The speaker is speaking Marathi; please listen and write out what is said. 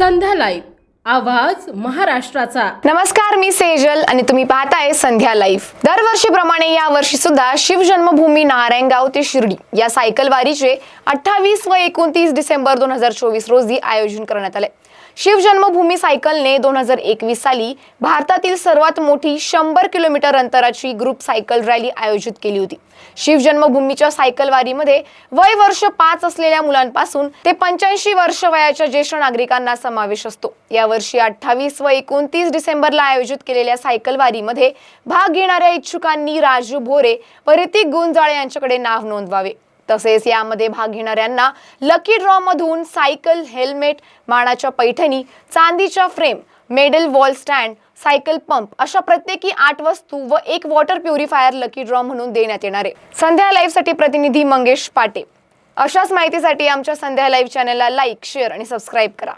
ಸಂಧ್ಯಾ ಲೈವ್ आवाज महाराष्ट्राचा. नमस्कार मी सेजल आणि तुम्ही पाहताय संध्या लाईव्ह. दरवर्षीप्रमाणे या वर्षी सुद्धा शिवजन्मभूमी नारायणगाव ते शिर्डी या सायकल वारीचे अठ्ठावीस व एकोणतीस डिसेंबर दोन हजार चोवीस रोजी आयोजन करण्यात आले. शिवजन्मभूमी सायकलने दोन हजार एकवीस साली भारतातील सर्वात मोठी शंभर किलोमीटर अंतराची ग्रुप सायकल रॅली आयोजित केली होती. शिवजन्मभूमीच्या सायकल वारीमध्ये वय वर्ष पाच असलेल्या मुलांपासून ते पंच्याऐंशी वर्ष वयाच्या ज्येष्ठ नागरिकांना समावेश असतो. यावर्षी अठ्ठावीस व एकोणतीस डिसेंबरला आयोजित केलेल्या सायकल वारीमध्ये भाग घेणाऱ्या इच्छुकांनी राजू भोरे व ऋतिक गुंजाळे यांच्याकडे नाव नोंदवावे. तसेच यामध्ये भाग घेणाऱ्यांना लकी ड्रॉ मधून सायकल हेल्मेट मानाच्या पैठणी चांदीच्या frame medal wall stand cycle pump अशा प्रत्येकी आठ वस्तू व एक वॉटर प्युरिफायर लकी ड्रॉ म्हणून देण्यात येणार आहे. संध्या लाईव्हसाठी प्रतिनिधी मंगेश पाटे. अशाच माहितीसाठी आमच्या संध्या लाईव्ह चॅनलला लाईक शेअर आणि सबस्क्राईब करा.